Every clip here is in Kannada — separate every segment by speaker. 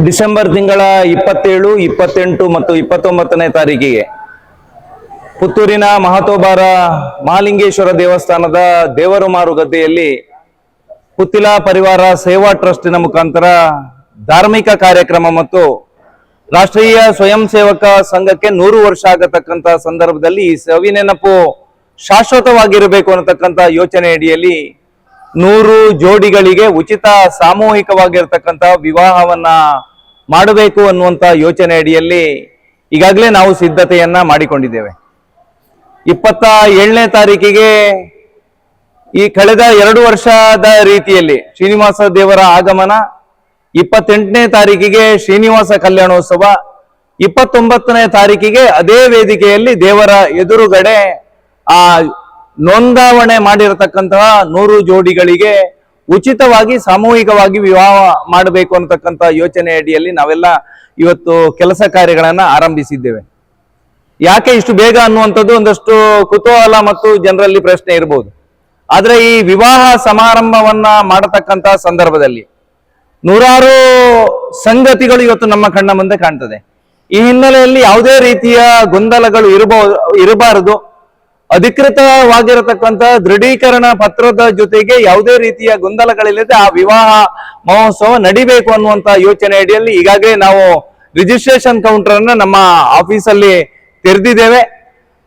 Speaker 1: ಡಿಸೆಂಬರ್ ತಿಂಗಳ ಇಪ್ಪತ್ತೇಳು, ಇಪ್ಪತ್ತೆಂಟು ಮತ್ತು ಇಪ್ಪತ್ತೊಂಬತ್ತನೇ ತಾರೀಕಿಗೆ ಪುತ್ತೂರಿನ ಮಹತೋಬಾರ ಮಹಾಲಿಂಗೇಶ್ವರ ದೇವಸ್ಥಾನದ ದೇವರು ಮಾರುಗದ್ದೆಯಲ್ಲಿ ಪುತ್ತಿಲ ಪರಿವಾರ ಸೇವಾ ಟ್ರಸ್ಟಿನ ಮುಖಾಂತರ ಧಾರ್ಮಿಕ ಕಾರ್ಯಕ್ರಮ ಮತ್ತು ರಾಷ್ಟ್ರೀಯ ಸ್ವಯಂ ಸೇವಕ ಸಂಘಕ್ಕೆ ನೂರು ವರ್ಷ ಆಗತಕ್ಕಂತ ಸಂದರ್ಭದಲ್ಲಿ ಈ ಸವಿನೆನಪು ಶಾಶ್ವತವಾಗಿರಬೇಕು ಅನ್ನತಕ್ಕಂಥ ಯೋಚನೆ ಅಡಿಯಲ್ಲಿ ನೂರು ಜೋಡಿಗಳಿಗೆ ಉಚಿತ ಸಾಮೂಹಿಕವಾಗಿರ್ತಕ್ಕಂಥ ವಿವಾಹವನ್ನ ಮಾಡಬೇಕು ಅನ್ನುವಂಥ ಯೋಚನೆ ಅಡಿಯಲ್ಲಿ ಈಗಾಗಲೇ ನಾವು ಸಿದ್ಧತೆಯನ್ನ ಮಾಡಿಕೊಂಡಿದ್ದೇವೆ. ಇಪ್ಪತ್ತ ಏಳನೇ ತಾರೀಕಿಗೆ ಈ ಕಳೆದ ಎರಡು ವರ್ಷದ ರೀತಿಯಲ್ಲಿ ಶ್ರೀನಿವಾಸ ದೇವರ ಆಗಮನ, ಇಪ್ಪತ್ತೆಂಟನೇ ತಾರೀಕಿಗೆ ಶ್ರೀನಿವಾಸ ಕಲ್ಯಾಣೋತ್ಸವ, ಇಪ್ಪತ್ತೊಂಬತ್ತನೇ ತಾರೀಕಿಗೆ ಅದೇ ವೇದಿಕೆಯಲ್ಲಿ ದೇವರ ಎದುರುಗಡೆ ಆ ನೋಂದಾವಣೆ ಮಾಡಿರತಕ್ಕಂತಹ ನೂರು ಜೋಡಿಗಳಿಗೆ ಉಚಿತವಾಗಿ ಸಾಮೂಹಿಕವಾಗಿ ವಿವಾಹ ಮಾಡಬೇಕು ಅನ್ನತಕ್ಕಂಥ ಯೋಚನೆ ಅಡಿಯಲ್ಲಿ ನಾವೆಲ್ಲ ಇವತ್ತು ಕೆಲಸ ಕಾರ್ಯಗಳನ್ನ ಆರಂಭಿಸಿದ್ದೇವೆ. ಯಾಕೆ ಇಷ್ಟು ಬೇಗ ಅನ್ನುವಂಥದ್ದು ಒಂದಷ್ಟು ಕುತೂಹಲ ಮತ್ತು ಜನರಲ್ಲಿ ಪ್ರಶ್ನೆ ಇರಬಹುದು ಆದ್ರೆ ಈ ವಿವಾಹ ಸಮಾರಂಭವನ್ನ ಮಾಡತಕ್ಕಂತ ಸಂದರ್ಭದಲ್ಲಿ ನೂರಾರು ಸಂಗತಿಗಳು ಇವತ್ತು ನಮ್ಮ ಕಣ್ಣ ಮುಂದೆ ಕಾಣ್ತದೆ. ಈ ಹಿನ್ನೆಲೆಯಲ್ಲಿ ಯಾವುದೇ ರೀತಿಯ ಗೊಂದಲಗಳು ಇರಬಹುದು ಇರಬಾರದು. ಅಧಿಕೃತವಾಗಿರತಕ್ಕಂತ ದೃಢೀಕರಣ ಪತ್ರದ ಜೊತೆಗೆ ಯಾವುದೇ ರೀತಿಯ ಗೊಂದಲಗಳಿಲ್ಲದೆ ಆ ವಿವಾಹ ಮಹೋತ್ಸವ ನಡಿಬೇಕು ಅನ್ನುವಂತ ಯೋಚನೆ ಅಡಿಯಲ್ಲಿ ಈಗಾಗಲೇ ನಾವು ರಿಜಿಸ್ಟ್ರೇಷನ್ ಕೌಂಟರ್ ಅನ್ನ ನಮ್ಮ ಆಫೀಸಲ್ಲಿ ತೆರೆದಿದ್ದೇವೆ.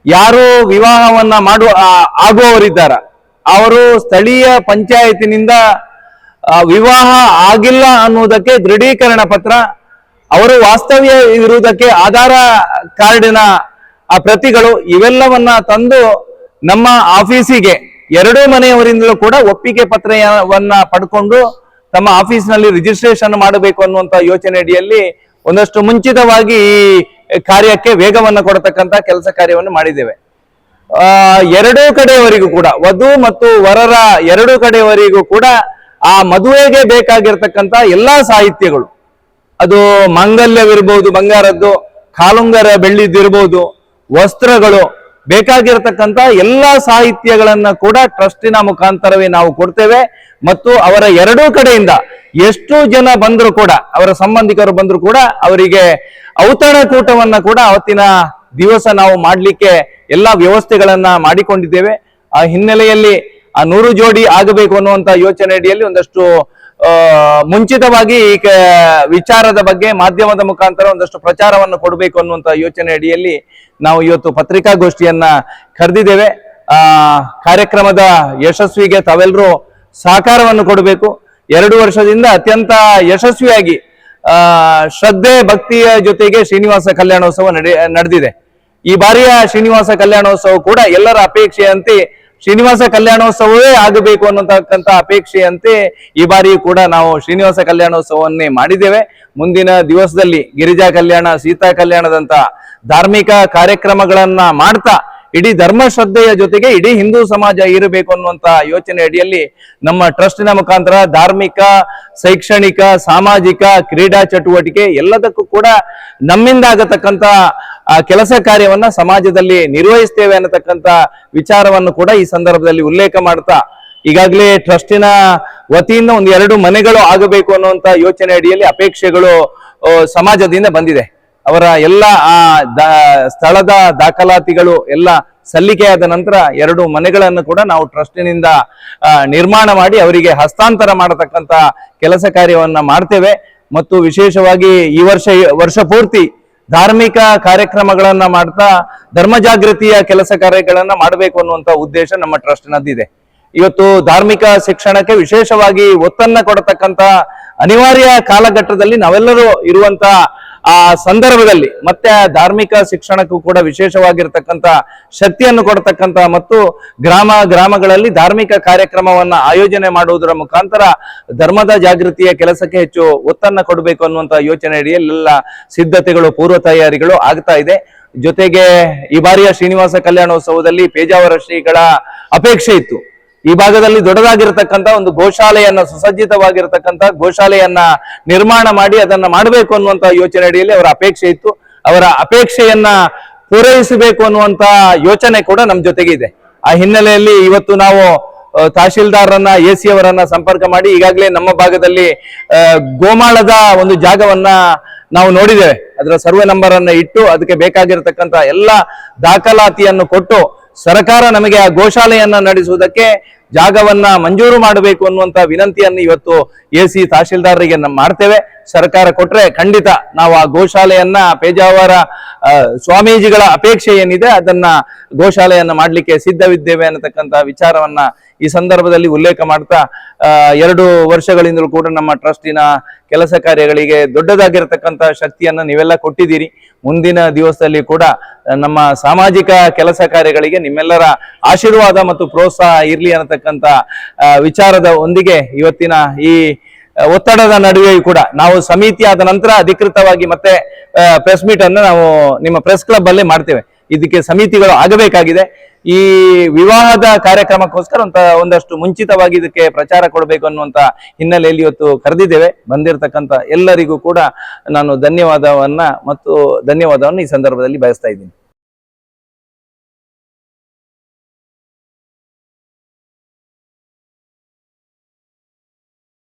Speaker 1: ಯಾರು ವಿವಾಹವನ್ನ ಮಾಡುವ ಆಗುವವರಿದ್ದಾರ, ಅವರು ಸ್ಥಳೀಯ ಪಂಚಾಯತಿನಿಂದ ವಿವಾಹ ಆಗಿಲ್ಲ ಅನ್ನುವುದಕ್ಕೆ ದೃಢೀಕರಣ ಪತ್ರ, ಅವರು ವಾಸ್ತವ್ಯ ಇರುವುದಕ್ಕೆ ಆಧಾರ ಕಾರ್ಡಿನ ಆ ಪ್ರತಿಗಳು ಇವೆಲ್ಲವನ್ನ ತಂದು ನಮ್ಮ ಆಫೀಸಿಗೆ ಎರಡೂ ಮನೆಯವರಿಂದಲೂ ಕೂಡ ಒಪ್ಪಿಗೆ ಪತ್ರವನ್ನ ಪಡ್ಕೊಂಡು ತಮ್ಮ ಆಫೀಸ್ನಲ್ಲಿ ರಿಜಿಸ್ಟ್ರೇಷನ್ ಮಾಡಬೇಕು ಅನ್ನುವಂತ ಯೋಚನೆ ಅಡಿಯಲ್ಲಿ ಒಂದಷ್ಟು ಮುಂಚಿತವಾಗಿ ಈ ಕಾರ್ಯಕ್ಕೆ ವೇಗವನ್ನು ಕೊಡತಕ್ಕಂತ ಕೆಲಸ ಕಾರ್ಯವನ್ನು ಮಾಡಿದ್ದೇವೆ. ಆ, ಎರಡೂ ಕಡೆಯವರಿಗೂ ಕೂಡ, ವಧು ಮತ್ತು ವರರ ಎರಡೂ ಕಡೆಯವರಿಗೂ ಕೂಡ ಆ ಮದುವೆಗೆ ಬೇಕಾಗಿರ್ತಕ್ಕಂತ ಎಲ್ಲಾ ಸಾಹಿತ್ಯಗಳು, ಅದು ಮಾಂಗಲ್ಯವಿರ್ಬಹುದು ಬಂಗಾರದ್ದು, ಕಾಲುಂಗರ ಬೆಳ್ಳಿದ್ದಿರ್ಬೋದು ವಸ್ತ್ರಗಳು ಬೇಕಾಗಿರತಕ್ಕಂತ ಎಲ್ಲಾ ಸಾಹಿತ್ಯಗಳನ್ನ ಕೂಡ ಟ್ರಸ್ಟಿನ ಮುಖಾಂತರವೇ ನಾವು ಕೊಡ್ತೇವೆ. ಮತ್ತು ಅವರ ಎರಡೂ ಕಡೆಯಿಂದ ಎಷ್ಟು ಜನ ಬಂದ್ರು ಕೂಡ, ಅವರ ಸಂಬಂಧಿಕರು ಬಂದ್ರು ಕೂಡ ಅವರಿಗೆ ಔತಣಕೂಟವನ್ನ ಕೂಡ ಅವತ್ತಿನ ದಿವಸ ನಾವು ಮಾಡಲಿಕ್ಕೆ ಎಲ್ಲಾ ವ್ಯವಸ್ಥೆಗಳನ್ನ ಮಾಡಿಕೊಂಡಿದ್ದೇವೆ. ಆ ಹಿನ್ನೆಲೆಯಲ್ಲಿ ಆ ನೂರು ಜೋಡಿ ಆಗಬೇಕು ಅನ್ನುವಂತ ಯೋಚನೆ ಅಡಿಯಲ್ಲಿ ಒಂದಷ್ಟು ಮುಂಚಿತವಾಗಿ ಈ ವಿಚಾರದ ಬಗ್ಗೆ ಮಾಧ್ಯಮದ ಮುಖಾಂತರ ಒಂದಷ್ಟು ಪ್ರಚಾರವನ್ನು ಕೊಡಬೇಕು ಅನ್ನುವಂತ ಯೋಚನೆ ಅಡಿಯಲ್ಲಿ ನಾವು ಇವತ್ತು ಪತ್ರಿಕಾಗೋಷ್ಠಿಯನ್ನ ಕರೆದಿದ್ದೇವೆ. ಆ, ಕಾರ್ಯಕ್ರಮದ ಯಶಸ್ವಿಗೆ ತಾವೆಲ್ಲರೂ ಸಹಕಾರವನ್ನು ಕೊಡಬೇಕು. ಎರಡು ವರ್ಷದಿಂದ ಅತ್ಯಂತ ಯಶಸ್ವಿಯಾಗಿ, ಆ, ಶ್ರದ್ಧೆ, ಭಕ್ತಿಯ ಜೊತೆಗೆ ಶ್ರೀನಿವಾಸ ಕಲ್ಯಾಣೋತ್ಸವ ನಡೆ, ನಡೆದಿದೆ. ಈ ಬಾರಿಯ ಶ್ರೀನಿವಾಸ ಕಲ್ಯಾಣೋತ್ಸವ ಕೂಡ ಎಲ್ಲರ ಅಪೇಕ್ಷೆಯಂತೆ ಶ್ರೀನಿವಾಸ ಕಲ್ಯಾಣೋತ್ಸವವೇ ಆಗಬೇಕು ಅನ್ನತಕ್ಕಂತ ಅಪೇಕ್ಷೆಯಂತೆ ಈ ಬಾರಿ ಕೂಡ ನಾವು ಶ್ರೀನಿವಾಸ ಕಲ್ಯಾಣೋತ್ಸವವನ್ನೇ ಮಾಡಿದ್ದೇವೆ. ಮುಂದಿನ ದಿವಸದಲ್ಲಿ ಗಿರಿಜಾ ಕಲ್ಯಾಣ, ಸೀತಾ ಕಲ್ಯಾಣದಂತ ಧಾರ್ಮಿಕ ಕಾರ್ಯಕ್ರಮಗಳನ್ನ ಮಾಡ್ತಾ ಇಡೀ ಧರ್ಮ ಶ್ರದ್ಧೆಯ ಜೊತೆಗೆ ಇಡೀ ಹಿಂದೂ ಸಮಾಜ ಇರಬೇಕು ಅನ್ನುವಂತ ಯೋಚನೆ ಅಡಿಯಲ್ಲಿ ನಮ್ಮ ಟ್ರಸ್ಟಿನ ಮುಖಾಂತರ ಧಾರ್ಮಿಕ, ಶೈಕ್ಷಣಿಕ, ಸಾಮಾಜಿಕ, ಕ್ರೀಡಾ ಚಟುವಟಿಕೆ ಎಲ್ಲದಕ್ಕೂ ಕೂಡ ನಮ್ಮಿಂದ ಆಗತಕ್ಕಂತ ಆ ಕೆಲಸ ಕಾರ್ಯವನ್ನ ಸಮಾಜದಲ್ಲಿ ನಿರ್ವಹಿಸ್ತೇವೆ ಅನ್ನತಕ್ಕಂತ ವಿಚಾರವನ್ನು ಕೂಡ ಈ ಸಂದರ್ಭದಲ್ಲಿ ಉಲ್ಲೇಖ ಮಾಡ್ತಾ, ಈಗಾಗಲೇ ಟ್ರಸ್ಟಿನ ವತಿಯಿಂದ ಒಂದು ಎರಡು ಮನೆಗಳು ಆಗಬೇಕು ಅನ್ನುವಂತ ಯೋಚನೆ ಅಡಿಯಲ್ಲಿ ಅಪೇಕ್ಷೆಗಳು ಸಮಾಜದಿಂದ ಬಂದಿದೆ. ಅವರ ಎಲ್ಲ ಆ ಸ್ಥಳದ ದಾಖಲಾತಿಗಳು ಎಲ್ಲ ಸಲ್ಲಿಕೆಯಾದ ನಂತರ ಎರಡು ಮನೆಗಳನ್ನು ಕೂಡ ನಾವು ಟ್ರಸ್ಟಿನಿಂದ ನಿರ್ಮಾಣ ಮಾಡಿ ಅವರಿಗೆ ಹಸ್ತಾಂತರ ಮಾಡತಕ್ಕಂತ ಕೆಲಸ ಕಾರ್ಯವನ್ನ ಮಾಡ್ತೇವೆ. ಮತ್ತು ವಿಶೇಷವಾಗಿ ಈ ವರ್ಷ ವರ್ಷ ಪೂರ್ತಿ ಧಾರ್ಮಿಕ ಕಾರ್ಯಕ್ರಮಗಳನ್ನ ಮಾಡ್ತಾ ಧರ್ಮ ಜಾಗೃತಿಯ ಕೆಲಸ ಕಾರ್ಯಗಳನ್ನ ಮಾಡಬೇಕು ಅನ್ನುವಂತ ಉದ್ದೇಶ ನಮ್ಮ ಟ್ರಸ್ಟ್ನದ್ದಿದೆ. ಇವತ್ತು ಧಾರ್ಮಿಕ ಶಿಕ್ಷಣಕ್ಕೆ ವಿಶೇಷವಾಗಿ ಒತ್ತನ್ನ ಕೊಡತಕ್ಕಂತ ಅನಿವಾರ್ಯ ಕಾಲಘಟ್ಟದಲ್ಲಿ ನಾವೆಲ್ಲರೂ ಇರುವಂತ ಆ ಸಂದರ್ಭದಲ್ಲಿ ಮತ್ತೆ ಧಾರ್ಮಿಕ ಶಿಕ್ಷಣಕ್ಕೂ ಕೂಡ ವಿಶೇಷವಾಗಿರ್ತಕ್ಕಂತ ಶಕ್ತಿಯನ್ನು ಕೊಡತಕ್ಕಂತ ಮತ್ತು ಗ್ರಾಮ ಗ್ರಾಮಗಳಲ್ಲಿ ಧಾರ್ಮಿಕ ಕಾರ್ಯಕ್ರಮವನ್ನ ಆಯೋಜನೆ ಮಾಡುವುದರ ಮುಖಾಂತರ ಧರ್ಮದ ಜಾಗೃತಿಯ ಕೆಲಸಕ್ಕೆ ಹೆಚ್ಚು ಒತ್ತನ್ನ ಕೊಡಬೇಕು ಅನ್ನುವಂತ ಯೋಚನೆ ಅಡಿಯಲ್ಲಿ ಎಲ್ಲ ಸಿದ್ಧತೆಗಳು, ಪೂರ್ವ ತಯಾರಿಗಳು ಆಗ್ತಾ ಇದೆ. ಜೊತೆಗೆ ಈ ಬಾರಿಯ ಶ್ರೀನಿವಾಸ ಕಲ್ಯಾಣೋತ್ಸವದಲ್ಲಿ ಪೇಜಾವರ ಶ್ರೀಗಳ ಅಪೇಕ್ಷೆ ಇತ್ತು. ಈ ಭಾಗದಲ್ಲಿ ದೊಡ್ಡದಾಗಿರ್ತಕ್ಕಂಥ ಒಂದು ಗೋಶಾಲೆಯನ್ನ, ಸುಸಜ್ಜಿತವಾಗಿರ್ತಕ್ಕಂಥ ಗೋಶಾಲೆಯನ್ನ ನಿರ್ಮಾಣ ಮಾಡಿ ಅದನ್ನ ಮಾಡಬೇಕು ಅನ್ನುವಂತ ಯೋಚನೆ ಅಡಿಯಲ್ಲಿ ಅವರ ಅಪೇಕ್ಷೆ ಇತ್ತು. ಅವರ ಅಪೇಕ್ಷೆಯನ್ನ ಪೂರೈಸಬೇಕು ಅನ್ನುವಂತ ಯೋಚನೆ ಕೂಡ ನಮ್ಮ ಜೊತೆಗೆ ಇದೆ ಆ ಹಿನ್ನೆಲೆಯಲ್ಲಿ ಇವತ್ತು ನಾವು ತಹಶೀಲ್ದಾರರನ್ನ, ಎ ಸಿ ಅವರನ್ನ ಸಂಪರ್ಕ ಮಾಡಿ ಈಗಾಗಲೇ ನಮ್ಮ ಭಾಗದಲ್ಲಿ ಗೋಮಾಳದ ಒಂದು ಜಾಗವನ್ನ ನಾವು ನೋಡಿದ್ದೇವೆ. ಅದರ ಸರ್ವೆ ನಂಬರ್ ಅನ್ನ ಇಟ್ಟು ಅದಕ್ಕೆ ಬೇಕಾಗಿರತಕ್ಕಂತ ಎಲ್ಲ ದಾಖಲಾತಿಯನ್ನು ಕೊಟ್ಟು ಸರ್ಕಾರ ನಮಗೆ ಆ ಗೋಶಾಲೆಯನ್ನ ನಡೆಸುವುದಕ್ಕೆ ಜಾಗವನ್ನ ಮಂಜೂರು ಮಾಡಬೇಕು ಅನ್ನುವಂತ ವಿನಂತಿಯನ್ನು ಇವತ್ತು ಎ ಸಿ ತಹಶೀಲ್ದಾರರಿಗೆ ನಾವು ಮಾಡ್ತೇವೆ. ಸರ್ಕಾರ ಕೊಟ್ರೆ ಖಂಡಿತ ನಾವು ಆ ಗೋಶಾಲೆಯನ್ನ ಪೇಜಾವರ ಸ್ವಾಮೀಜಿಗಳ ಅಪೇಕ್ಷೆ ಏನಿದೆ ಅದನ್ನ ಗೋಶಾಲೆಯನ್ನ ಮಾಡಲಿಕ್ಕೆ ಸಿದ್ಧವಿದ್ದೇವೆ ಅನ್ನತಕ್ಕಂತ ವಿಚಾರವನ್ನ ಈ ಸಂದರ್ಭದಲ್ಲಿ ಉಲ್ಲೇಖ ಮಾಡ್ತಾ ಎರಡು ವರ್ಷಗಳಿಂದಲೂ ಕೂಡ ನಮ್ಮ ಟ್ರಸ್ಟಿನ ಕೆಲಸ ಕಾರ್ಯಗಳಿಗೆ ದೊಡ್ಡದಾಗಿರತಕ್ಕಂತ ಶಕ್ತಿಯನ್ನ ನೀವೆಲ್ಲ ಕೊಟ್ಟಿದ್ದೀರಿ. ಮುಂದಿನ ದಿವಸದಲ್ಲಿ ಕೂಡ ನಮ್ಮ ಸಾಮಾಜಿಕ ಕೆಲಸ ಕಾರ್ಯಗಳಿಗೆ ನಿಮ್ಮೆಲ್ಲರ ಆಶೀರ್ವಾದ ಮತ್ತು ಪ್ರೋತ್ಸಾಹ ಇರಲಿ ಅನ್ನತಕ್ಕಂತ ಆ, ವಿಚಾರದ ಒಂದಿಗೆ ಇವತ್ತಿನ ಈ ಒತ್ತಡದ ನಡುವೆಯೂ ಕೂಡ ನಾವು ಸಮಿತಿ ಆದ ನಂತರ ಅಧಿಕೃತವಾಗಿ ಮತ್ತೆ ಪ್ರೆಸ್ ಮೀಟ್ ಅನ್ನು ನಾವು ನಿಮ್ಮ ಪ್ರೆಸ್ ಕ್ಲಬ್ ಅಲ್ಲಿ ಮಾಡ್ತೇವೆ. ಇದಕ್ಕೆ ಸಮಿತಿಗಳು ಆಗಬೇಕಾಗಿದೆ. ಈ ವಿವಾಹದ ಕಾರ್ಯಕ್ರಮಕ್ಕೋಸ್ಕರ ಅಂತ ಒಂದಷ್ಟು ಮುಂಚಿತವಾಗಿ ಇದಕ್ಕೆ ಪ್ರಚಾರ ಕೊಡಬೇಕು ಅನ್ನುವಂತ ಹಿನ್ನೆಲೆಯಲ್ಲಿ ಇವತ್ತು ಕರೆದಿದ್ದೇವೆ. ಬಂದಿರತಕ್ಕಂತ ಎಲ್ಲರಿಗೂ ಕೂಡ ನಾನು ಧನ್ಯವಾದವನ್ನ ಮತ್ತು ಧನ್ಯವಾದವನ್ನು ಈ ಸಂದರ್ಭದಲ್ಲಿ ಬಯಸ್ತಾ ಇದ್ದೀನಿ.